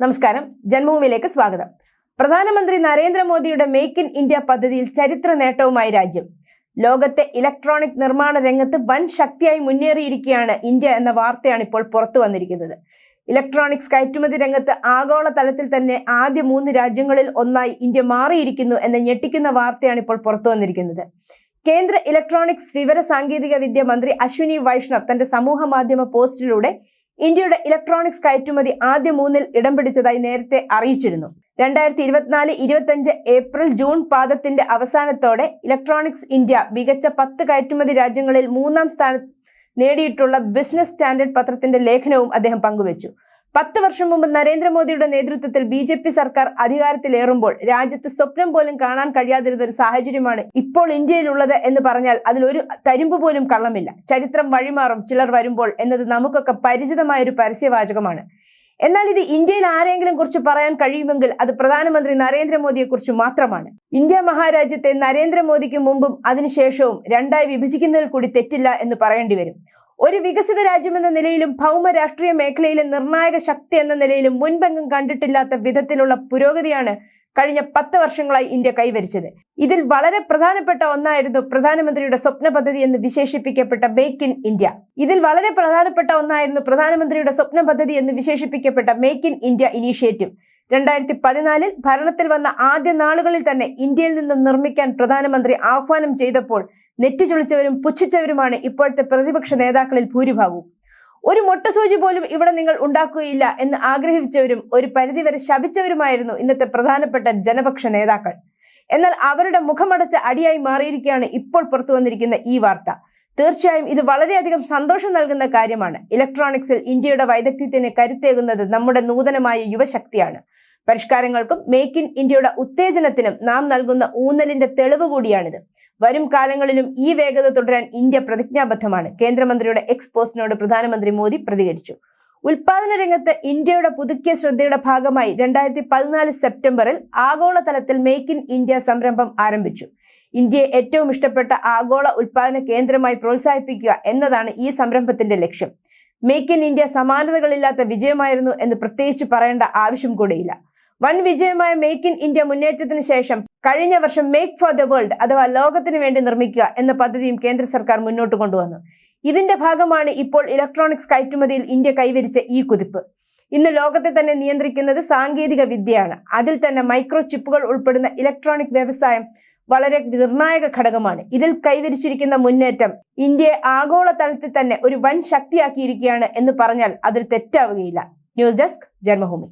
നമസ്കാരം. ജന്മഭൂമിയിലേക്ക് സ്വാഗതം. പ്രധാനമന്ത്രി നരേന്ദ്രമോദിയുടെ മേക്ക് ഇൻ ഇന്ത്യ പദ്ധതിയിൽ ചരിത്ര നേട്ടവുമായി രാജ്യം. ലോകത്തെ ഇലക്ട്രോണിക് നിർമ്മാണ രംഗത്ത് വൻ ശക്തിയായി മുന്നേറിയിരിക്കുകയാണ് ഇന്ത്യ എന്ന വാർത്തയാണ് ഇപ്പോൾ പുറത്തു വന്നിരിക്കുന്നത്. ഇലക്ട്രോണിക്സ് കയറ്റുമതി രംഗത്ത് ആഗോള തലത്തിൽ തന്നെ ആദ്യ മൂന്ന് രാജ്യങ്ങളിൽ ഒന്നായി ഇന്ത്യ മാറിയിരിക്കുന്നു എന്ന ഞെട്ടിക്കുന്ന വാർത്തയാണ് ഇപ്പോൾ പുറത്തു വന്നിരിക്കുന്നത്. കേന്ദ്ര ഇലക്ട്രോണിക്സ് വിവര സാങ്കേതിക വിദ്യ മന്ത്രി അശ്വിനി വൈഷ്ണവ് തന്റെ സമൂഹ മാധ്യമ പോസ്റ്റിലൂടെ ഇന്ത്യയുടെ ഇലക്ട്രോണിക്സ് കയറ്റുമതി ആദ്യ മൂന്നിൽ ഇടം പിടിച്ചതായി നേരത്തെ അറിയിച്ചിരുന്നു. രണ്ടായിരത്തി ഇരുപത്തിനാല് ഇരുപത്തിയഞ്ച് ഏപ്രിൽ ജൂൺ പാദത്തിന്റെ അവസാനത്തോടെ ഇലക്ട്രോണിക്സ് ഇന്ത്യ മികച്ച പത്ത് കയറ്റുമതി രാജ്യങ്ങളിൽ മൂന്നാം സ്ഥാനം നേടിയിട്ടുള്ള ബിസിനസ് സ്റ്റാൻഡേർഡ് പത്രത്തിന്റെ ലേഖനവും അദ്ദേഹം പങ്കുവച്ചു. പത്ത് വർഷം മുമ്പ് നരേന്ദ്രമോദിയുടെ നേതൃത്വത്തിൽ ബി ജെ പി സർക്കാർ അധികാരത്തിലേറുമ്പോൾ രാജ്യത്ത് സ്വപ്നം പോലും കാണാൻ കഴിയാതിരുന്ന ഒരു സാഹചര്യമാണ് ഇപ്പോൾ ഇന്ത്യയിലുള്ളത് എന്ന് പറഞ്ഞാൽ അതിലൊരു തരിമ്പ് പോലും കള്ളമില്ല. ചരിത്രം വഴിമാറും ചിലർ വരുമ്പോൾ എന്നത് നമുക്കൊക്കെ പരിചിതമായ ഒരു പരസ്യവാചകമാണ്. എന്നാൽ ഇത് ഇന്ത്യയിൽ ആരെങ്കിലും കുറിച്ച് പറയാൻ കഴിയുമെങ്കിൽ അത് പ്രധാനമന്ത്രി നരേന്ദ്രമോദിയെ കുറിച്ച് മാത്രമാണ്. ഇന്ത്യ മഹാരാജ്യത്തെ നരേന്ദ്രമോദിക്ക് മുമ്പും അതിനുശേഷവും രണ്ടായി വിഭജിക്കുന്നതിൽ കൂടി തെറ്റില്ല എന്ന് പറയേണ്ടി വരും. ഒരു വികസിത രാജ്യമെന്ന നിലയിലും ഭൗമ രാഷ്ട്രീയ മേഖലയിലെ നിർണായക ശക്തി എന്ന നിലയിലും മുൻപെങ്ങും കണ്ടിട്ടില്ലാത്ത വിധത്തിലുള്ള പുരോഗതിയാണ് കഴിഞ്ഞ പത്ത് വർഷങ്ങളായി ഇന്ത്യ കൈവരിച്ചത്. ഇതിൽ വളരെ പ്രധാനപ്പെട്ട ഒന്നായിരുന്നു പ്രധാനമന്ത്രിയുടെ സ്വപ്ന പദ്ധതി എന്ന് വിശേഷിപ്പിക്കപ്പെട്ട മേക്ക് ഇൻ ഇന്ത്യ ഇതിൽ വളരെ പ്രധാനപ്പെട്ട ഒന്നായിരുന്നു പ്രധാനമന്ത്രിയുടെ സ്വപ്ന പദ്ധതി എന്ന് വിശേഷിപ്പിക്കപ്പെട്ട മേക്ക് ഇൻ ഇന്ത്യ ഇനീഷ്യേറ്റീവ് രണ്ടായിരത്തി പതിനാലിൽ ഭരണത്തിൽ വന്ന ആദ്യ നാളുകളിൽ തന്നെ ഇന്ത്യയിൽ നിന്നും നിർമ്മിക്കാൻ പ്രധാനമന്ത്രി ആഹ്വാനം ചെയ്തപ്പോൾ നെറ്റിച്ചൊളിച്ചവരും പുച്ഛിച്ചവരുമാണ് ഇപ്പോഴത്തെ പ്രതിപക്ഷ നേതാക്കളിൽ ഭൂരിഭാഗവും. ഒരു മൊട്ടസൂചി പോലും ഇവിടെ നിങ്ങൾ ഉണ്ടാക്കുകയില്ല എന്ന് ആഗ്രഹിച്ചവരും ഒരു പരിധിവരെ ശപിച്ചവരുമായിരുന്നു ഇന്നത്തെ പ്രധാനപ്പെട്ട ജനപക്ഷ നേതാക്കൾ. എന്നാൽ അവരുടെ മുഖമടച്ച അടിയായി മാറിയിരിക്കുകയാണ് ഇപ്പോൾ പുറത്തു വന്നിരിക്കുന്ന ഈ വാർത്ത. തീർച്ചയായും ഇത് വളരെയധികം സന്തോഷം നൽകുന്ന കാര്യമാണ്. ഇലക്ട്രോണിക്സിൽ ഇന്ത്യയുടെ വൈദഗ്ധ്യത്തിന് കരുത്തേകുന്നത് നമ്മുടെ നൂതനമായ യുവശക്തിയാണ്. പരിഷ്കാരങ്ങൾക്കും മേക്ക് ഇൻ ഇന്ത്യയുടെ ഉത്തേജനത്തിനും നാം നൽകുന്ന ഊന്നലിന്റെ തെളിവ് കൂടിയാണിത്. വരും കാലങ്ങളിലും ഈ വേഗത തുടരാൻ ഇന്ത്യ പ്രതിജ്ഞാബദ്ധമാണ്. കേന്ദ്രമന്ത്രിയുടെ എക്സ് പോസ്റ്റിനോട് പ്രധാനമന്ത്രി മോദി പ്രതികരിച്ചു. ഉൽപാദന രംഗത്ത് ഇന്ത്യയുടെ പുതുക്കിയ ശ്രദ്ധയുടെ ഭാഗമായി രണ്ടായിരത്തി പതിനാല് സെപ്റ്റംബറിൽ ആഗോളതലത്തിൽ മേക്ക് ഇൻ ഇന്ത്യ സംരംഭം ആരംഭിച്ചു. ഇന്ത്യയെ ഏറ്റവും ഇഷ്ടപ്പെട്ട ആഗോള ഉൽപാദന കേന്ദ്രമായി പ്രോത്സാഹിപ്പിക്കുക എന്നതാണ് ഈ സംരംഭത്തിന്റെ ലക്ഷ്യം. മേക്ക് ഇൻ ഇന്ത്യ സമാനതകളില്ലാത്ത വിജയമായിരുന്നു എന്ന് പ്രത്യേകിച്ച് പറയേണ്ട ആവശ്യം കൂടിയില്ല. വൻ വിജയമായ മേക്ക് ഇൻ ഇന്ത്യ മുന്നേറ്റത്തിന് ശേഷം കഴിഞ്ഞ വർഷം മേക്ക് ഫോർ ദ വേൾഡ് അഥവാ ലോകത്തിന് വേണ്ടി നിർമ്മിക്കുക എന്ന പദ്ധതിയും കേന്ദ്ര സർക്കാർ മുന്നോട്ട് കൊണ്ടുവന്നു. ഇതിന്റെ ഭാഗമാണ് ഇപ്പോൾ ഇലക്ട്രോണിക്സ് കയറ്റുമതിയിൽ ഇന്ത്യ കൈവരിച്ച ഈ കുതിപ്പ്. ഇന്ന് ലോകത്തെ തന്നെ നിയന്ത്രിക്കുന്നത് സാങ്കേതിക വിദ്യയാണ്. അതിൽ തന്നെ മൈക്രോ ചിപ്പുകൾ ഉൾപ്പെടുന്ന ഇലക്ട്രോണിക് വ്യവസായം വളരെ നിർണായക ഘടകമാണ്. ഇതിൽ കൈവരിച്ചിരിക്കുന്ന മുന്നേറ്റം ഇന്ത്യയെ ആഗോള തലത്തിൽ തന്നെ ഒരു വൻ ശക്തിയാക്കിയിരിക്കുകയാണ് എന്ന് പറഞ്ഞാൽ അതിൽ തെറ്റാവുകയില്ല. News desk Janmabhumi.